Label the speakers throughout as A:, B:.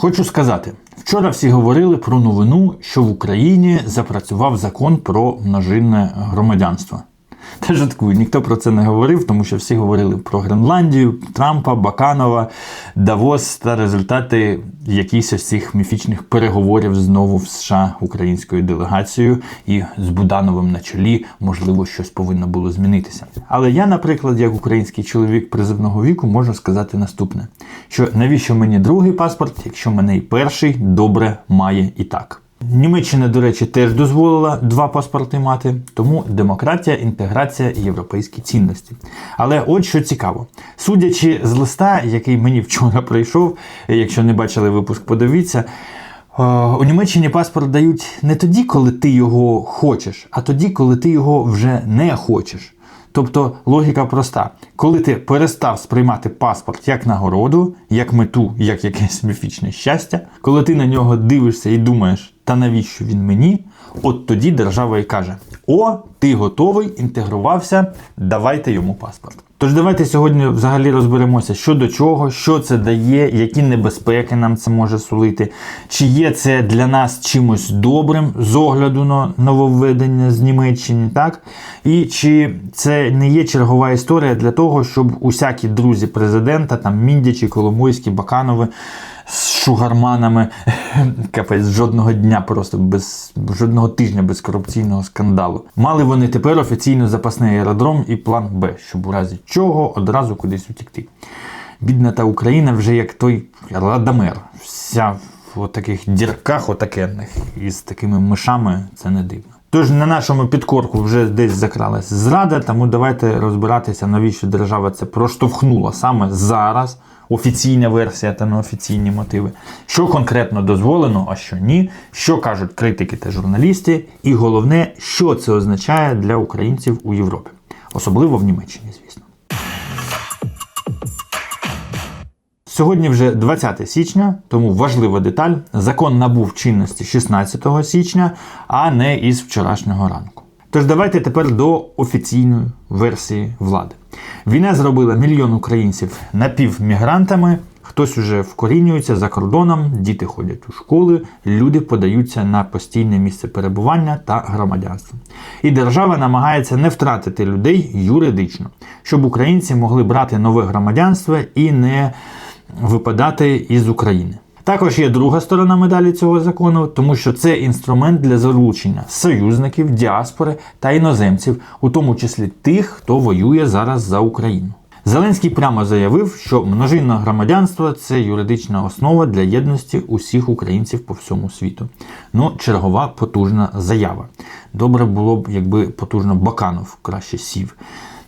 A: Хочу сказати, вчора всі говорили про новину, що в Україні запрацював закон про множинне громадянство. Та жартую, ніхто про це не говорив, тому що всі говорили про Гренландію, Трампа, Баканова, Давос та результати якихось із цих міфічних переговорів знову в США українською делегацією і з Будановим на чолі, можливо, щось повинно було змінитися. Але я, наприклад, як український чоловік призивного віку, можу сказати наступне: що навіщо мені другий паспорт, якщо мене і перший добре має і так. Німеччина, до речі, теж дозволила два паспорти мати, тому демократія, інтеграція і європейські цінності. Але от що цікаво, судячи з листа, який мені вчора прийшов, якщо не бачили випуск, подивіться. е, У Німеччині паспорт дають не тоді, коли ти його хочеш, а тоді, коли ти його вже не хочеш. Тобто логіка проста: коли ти перестав сприймати паспорт як нагороду, як мету, як якесь міфічне щастя, коли ти на нього дивишся і думаєш, та навіщо він мені, от тоді держава і каже: О, ти готовий, інтегрувався, давайте йому паспорт. Тож давайте сьогодні взагалі розберемося, що до чого, що це дає, які небезпеки нам це може сулити, чи є це для нас чимось добрим з огляду на нововведення з Німеччини, так? І чи це не є чергова історія для того, щоб усякі друзі президента, там Міндічі, Коломойські, Баканови з шугарманами, капець, жодного дня просто без жодного тижня без корупційного скандалу. Мали вони тепер офіційно запасний аеродром і план Б, щоб у разі чого одразу кудись утікти. Бідна та Україна вже як той Радамер, вся в таких дірках отакенних із такими мишами, це не дивно. Тож на нашому підкорку вже десь закралась зрада, тому давайте розбиратися, навіщо держава це проштовхнула саме зараз. Офіційна версія та неофіційні мотиви. Що конкретно дозволено, а що ні, що кажуть критики та журналісти, і головне, що це означає для українців у Європі, особливо в Німеччині, звісно. Сьогодні вже 20 січня, тому важлива деталь. Закон набув чинності 16 січня, а не із вчорашнього ранку. Тож давайте тепер до офіційної версії влади. Війна зробила мільйон українців напівмігрантами. Хтось уже вкорінюється за кордоном, діти ходять у школи, люди подаються на постійне місце перебування та громадянство. І держава намагається не втратити людей юридично, щоб українці могли брати нове громадянство і не випадати із України. Також є друга сторона медалі цього закону, тому що це інструмент для залучення союзників, діаспори та іноземців, у тому числі тих, хто воює зараз за Україну. Зеленський прямо заявив, що множинне громадянство це юридична основа для єдності усіх українців по всьому світу. Ну, чергова потужна заява. Добре було б, якби потужно Баканов краще сів.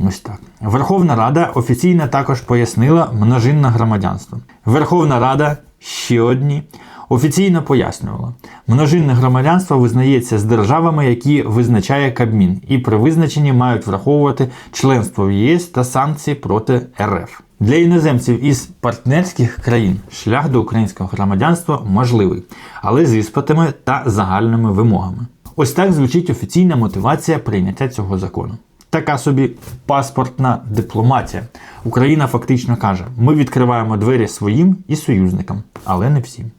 A: Ось так. Верховна Рада офіційно також пояснила множинне громадянство. Верховна Рада ще одні офіційно пояснювала, множинне громадянство визнається з державами, які визначає Кабмін, і при визначенні мають враховувати членство в ЄС та санкції проти РФ. Для іноземців із партнерських країн шлях до українського громадянства можливий, але з іспитами та загальними вимогами. Ось так звучить офіційна мотивація прийняття цього закону. Така собі паспортна дипломатія. Україна фактично каже: ми відкриваємо двері своїм і союзникам, але не всім.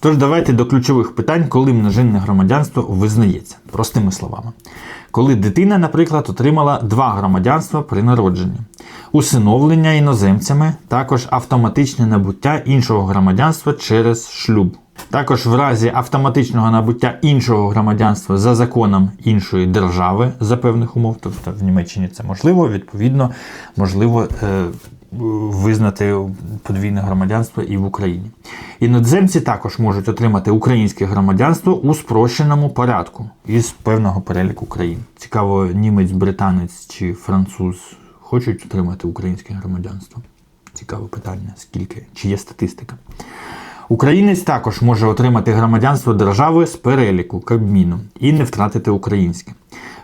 A: Тож давайте до ключових питань, коли множинне громадянство визнається, простими словами. Коли дитина, наприклад, отримала два громадянства при народженні, усиновлення іноземцями, також автоматичне набуття іншого громадянства через шлюб. Також в разі автоматичного набуття іншого громадянства за законом іншої держави за певних умов, тобто в Німеччині це можливо, відповідно, можливо е, визнати подвійне громадянство і в Україні. Іноземці також можуть отримати українське громадянство у спрощеному порядку із певного переліку країн. Цікаво, німець, британець чи француз хочуть отримати українське громадянство. Цікаве питання, скільки, чи є статистика. Українець також може отримати громадянство держави з переліку Кабміну і не втратити українське.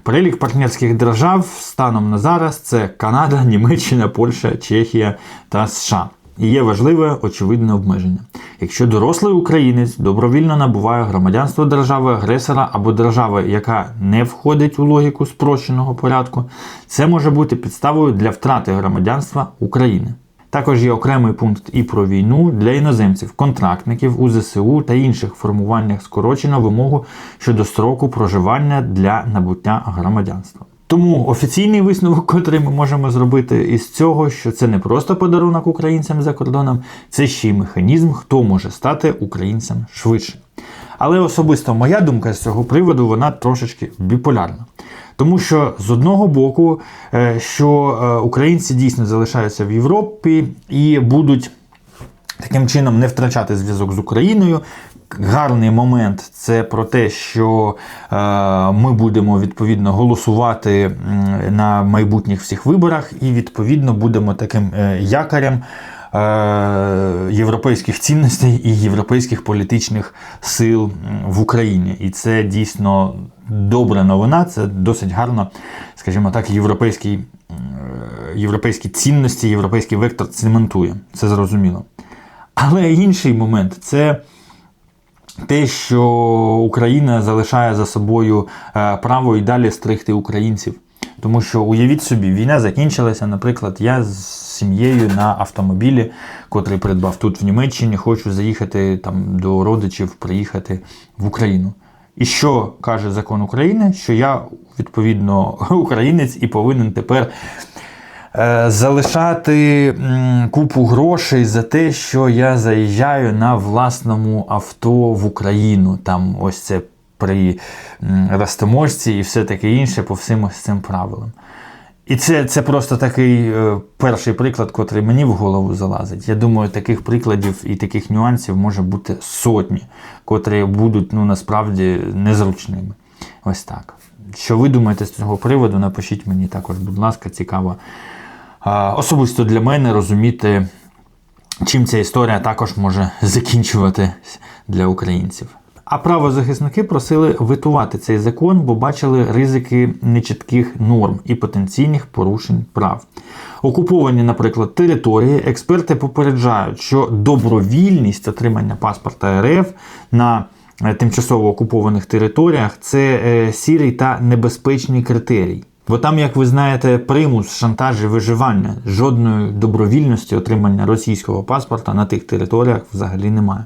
A: Перелік партнерських держав станом на зараз це Канада, Німеччина, Польща, Чехія та США. І є важливе очевидне обмеження. Якщо дорослий українець добровільно набуває громадянство держави-агресора або держави, яка не входить у логіку спрощеного порядку, це може бути підставою для втрати громадянства України. Також є окремий пункт і про війну для іноземців, контрактників у ЗСУ та інших формуваннях скорочено вимогу щодо строку проживання для набуття громадянства. Тому офіційний висновок, котрий ми можемо зробити із цього, що це не просто подарунок українцям за кордоном, це ще й механізм, хто може стати українцем швидше. Але особисто моя думка з цього приводу вона трошечки біполярна. Тому що з одного боку, е, що е, українці дійсно залишаються в Європі і будуть таким чином не втрачати зв'язок з Україною. Гарний момент це про те, що е, ми будемо відповідно голосувати на майбутніх всіх виборах, і відповідно будемо таким якорем європейських цінностей і європейських політичних сил в Україні. І це дійсно добра новина. Це досить гарно, скажімо так, європейський, е, європейські цінності, європейський вектор цементує. Це зрозуміло. Але інший момент це те, що Україна залишає за собою е, право і далі стригти українців. Тому що уявіть собі, війна закінчилася. Наприклад, я з сім'єю на автомобілі, котрий придбав тут в Німеччині, хочу заїхати там до родичів, приїхати в Україну. І що каже закон України? Що я відповідно українець і повинен тепер е, залишати купу грошей за те, що я заїжджаю на власному авто в Україну. Там ось це при м, розтаможці і все таке інше по всім ось цим правилам. І це, це просто такий е, перший приклад, котрий мені в голову залазить. Я думаю, таких прикладів і таких нюансів може бути сотні, котрі будуть ну, насправді незручними. Ось так. Що ви думаєте з цього приводу? Напишіть мені також, будь ласка, цікаво. Особисто для мене розуміти, чим ця історія також може закінчуватись для українців. А правозахисники просили витувати цей закон, бо бачили ризики нечітких норм і потенційних порушень прав. Окуповані, наприклад, території, експерти попереджають, що добровільність отримання паспорта РФ на е, тимчасово окупованих територіях це е, сірий та небезпечний критерій. Бо там, як ви знаєте, примус, шантаж і виживання, жодної добровільності отримання російського паспорта на тих територіях взагалі немає.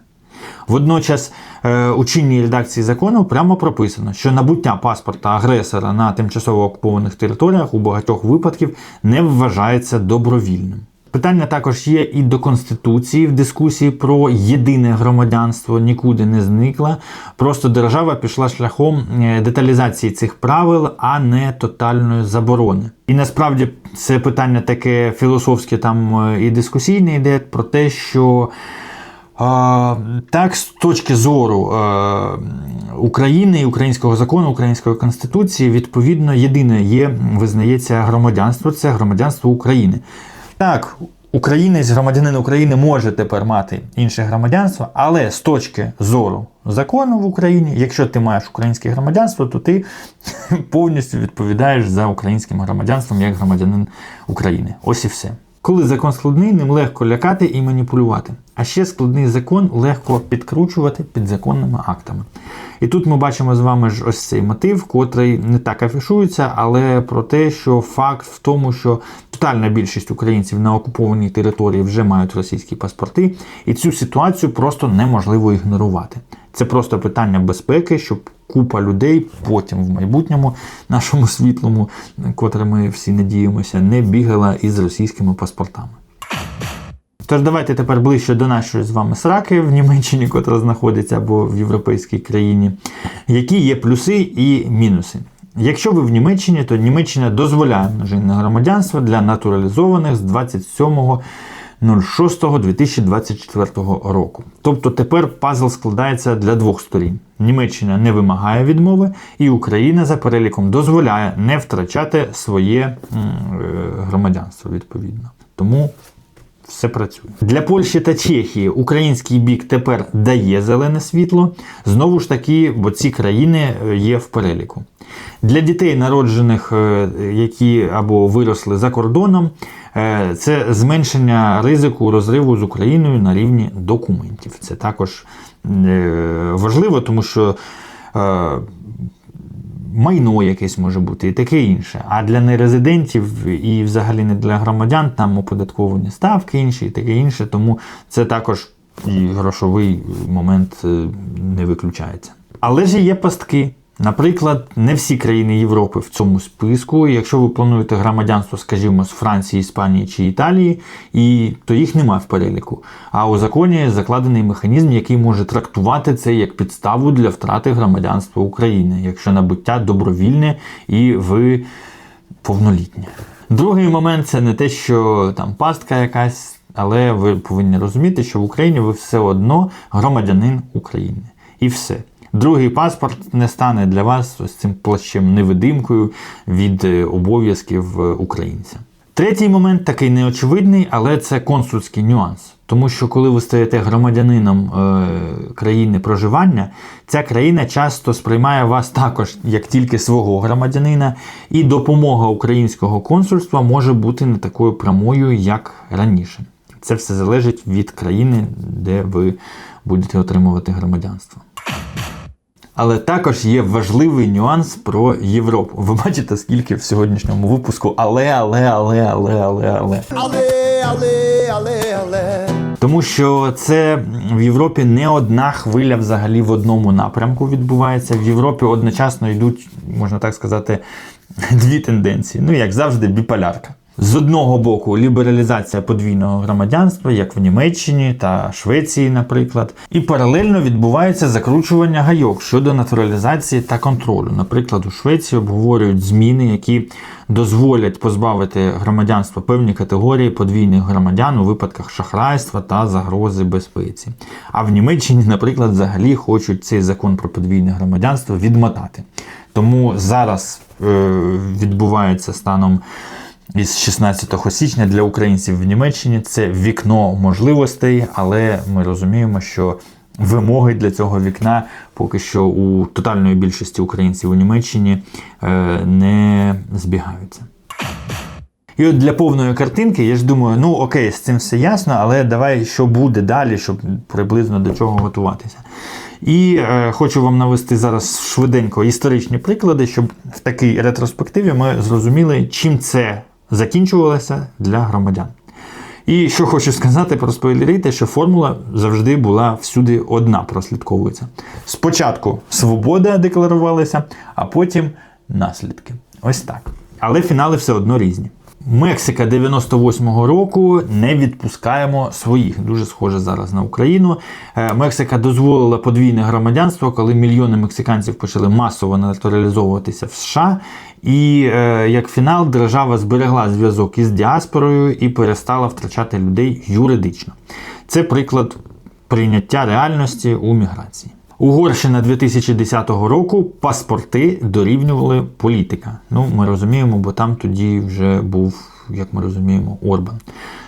A: Водночас е, у чинній редакції закону прямо прописано, що набуття паспорта агресора на тимчасово окупованих територіях у багатьох випадків не вважається добровільним. Питання також є і до Конституції в дискусії про єдине громадянство нікуди не зникла. Просто держава пішла шляхом е, деталізації цих правил, а не тотальної заборони. І насправді це питання таке філософське там е, і дискусійне йде про те, що. Так, з точки зору е, України українського закону, української конституції, відповідно, єдине є, визнається громадянство це громадянство України. Так, українець, громадянин України може тепер мати інше громадянство, але з точки зору закону в Україні, якщо ти маєш українське громадянство, то ти повністю відповідаєш за українським громадянством як громадянин України. Ось і все. Коли закон складний, ним легко лякати і маніпулювати. А ще складний закон легко підкручувати підзаконними актами. І тут ми бачимо з вами ж ось цей мотив, котрий не так афішується, але про те, що факт в тому, що тотальна більшість українців на окупованій території вже мають російські паспорти, і цю ситуацію просто неможливо ігнорувати. Це просто питання безпеки, щоб купа людей потім в майбутньому нашому світлому, котре ми всі надіємося, не бігала із російськими паспортами. Тож давайте тепер ближче до нашої з вами сраки в Німеччині, котра знаходиться або в європейській країні, які є плюси і мінуси. Якщо ви в Німеччині, то Німеччина дозволяє множинне громадянство для натуралізованих з 27 06.2024 року. Тобто тепер пазл складається для двох сторін. Німеччина не вимагає відмови, і Україна за переліком дозволяє не втрачати своє е, громадянство відповідно. Тому все працює. Для Польщі та Чехії український бік тепер дає зелене світло. Знову ж таки, бо ці країни е, є в переліку. Для дітей, народжених, е, які або виросли за кордоном, е, це зменшення ризику розриву з Україною на рівні документів. Це також важливо, тому що майно якесь може бути і таке інше. А для нерезидентів і взагалі не для громадян там оподатковані ставки інші і таке інше. Тому це також і грошовий момент е, не виключається. Але ж є пастки. Наприклад, не всі країни Європи в цьому списку. Якщо ви плануєте громадянство, скажімо, з Франції, Іспанії чи Італії, і то їх немає в переліку. А у законі закладений механізм, який може трактувати це як підставу для втрати громадянства України, якщо набуття добровільне і ви повнолітні. Другий момент це не те, що там пастка якась. Але ви повинні розуміти, що в Україні ви все одно громадянин України. І все. Другий паспорт не стане для вас ось цим плащем невидимкою від е, обов'язків е, українця. Третій момент такий неочевидний, але це консульський нюанс. Тому що коли ви стаєте громадянином е, країни проживання, ця країна часто сприймає вас також як тільки свого громадянина, і допомога українського консульства може бути не такою прямою, як раніше. Це все залежить від країни, де ви будете отримувати громадянство. Але також є важливий нюанс про Європу. Ви бачите, скільки в сьогоднішньому випуску але, але, але, але, але, але.
B: Але, але, але, але.
A: Тому що це в Європі не одна хвиля взагалі в одному напрямку відбувається. В Європі одночасно йдуть, можна так сказати, дві тенденції. Ну, як завжди, біполярка. З одного боку, лібералізація подвійного громадянства, як в Німеччині та Швеції, наприклад, і паралельно відбувається закручування гайок щодо натуралізації та контролю. Наприклад, у Швеції обговорюють зміни, які дозволять позбавити громадянства певні категорії подвійних громадян у випадках шахрайства та загрози безпеці. А в Німеччині, наприклад, взагалі хочуть цей закон про подвійне громадянство відмотати. Тому зараз е, відбувається станом із 16 січня для українців в Німеччині це вікно можливостей, але ми розуміємо, що вимоги для цього вікна поки що у тотальної більшості українців у Німеччині е, не збігаються. І от для повної картинки я ж думаю, ну окей, з цим все ясно, але давай що буде далі, щоб приблизно до чого готуватися. І е, хочу вам навести зараз швиденько історичні приклади, щоб в такій ретроспективі ми зрозуміли, чим це закінчувалося для громадян. І що хочу сказати, про спойлерити, що формула завжди була всюди одна, прослідковується. Спочатку свобода декларувалася, а потім наслідки. Ось так. Але фінали все одно різні. Мексика 98-го року не відпускаємо своїх. Дуже схоже зараз на Україну. Е, Мексика дозволила подвійне громадянство, коли мільйони мексиканців почали масово натуралізовуватися в США. І е, як фінал держава зберегла зв'язок із діаспорою і перестала втрачати людей юридично. Це приклад прийняття реальності у міграції. Угорщина 2010 року паспорти дорівнювали політика. Ну, ми розуміємо, бо там тоді вже був, як ми розуміємо, Орбан.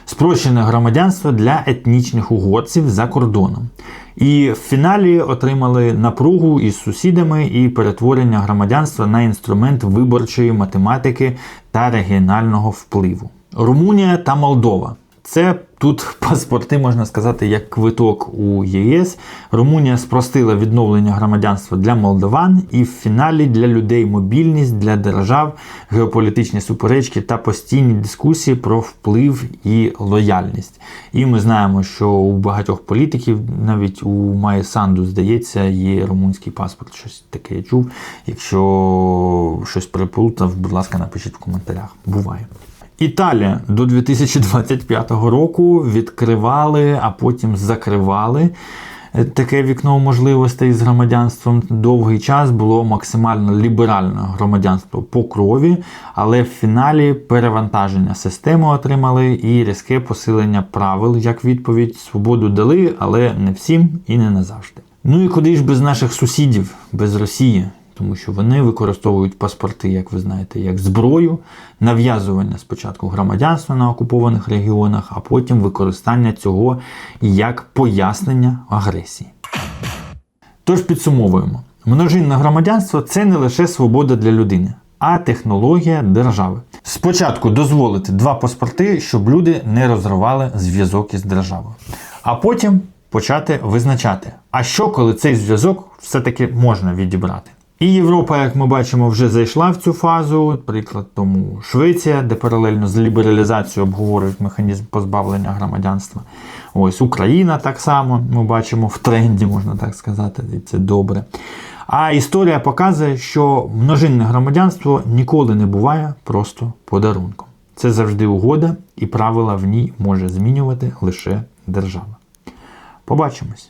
A: Спрощене громадянство для етнічних угорців за кордоном. І в фіналі отримали напругу із сусідами і перетворення громадянства на інструмент виборчої математики та регіонального впливу. Румунія та Молдова. Це тут паспорти, можна сказати, як квиток у ЄС. Румунія спростила відновлення громадянства для молдован, і в фіналі для людей мобільність для держав, геополітичні суперечки та постійні дискусії про вплив і лояльність. І ми знаємо, що у багатьох політиків, навіть у Майи Санду, здається, є румунський паспорт. Щось таке я чув. Якщо щось переплутав, будь ласка, напишіть в коментарях. Буває. Італія до 2025 року відкривали, а потім закривали е, таке вікно можливостей з громадянством. Довгий час було максимально ліберальне громадянство по крові, але в фіналі перевантаження системи отримали і різке посилення правил як відповідь. Свободу дали, але не всім і не назавжди. Ну і куди ж без наших сусідів, без Росії? Тому що вони використовують паспорти, як ви знаєте, як зброю, нав'язування спочатку громадянства на окупованих регіонах, а потім використання цього як пояснення агресії. Тож підсумовуємо: множинне громадянство це не лише свобода для людини, а технологія держави. Спочатку дозволити два паспорти, щоб люди не розривали зв'язок із державою, а потім почати визначати, а що коли цей зв'язок все-таки можна відібрати. І Європа, як ми бачимо, вже зайшла в цю фазу. Приклад тому Швеція, де паралельно з лібералізацією обговорюють механізм позбавлення громадянства. Ось Україна так само ми бачимо в тренді, можна так сказати, і це добре. А історія показує, що множинне громадянство ніколи не буває просто подарунком. Це завжди угода, і правила в ній може змінювати лише держава. Побачимось!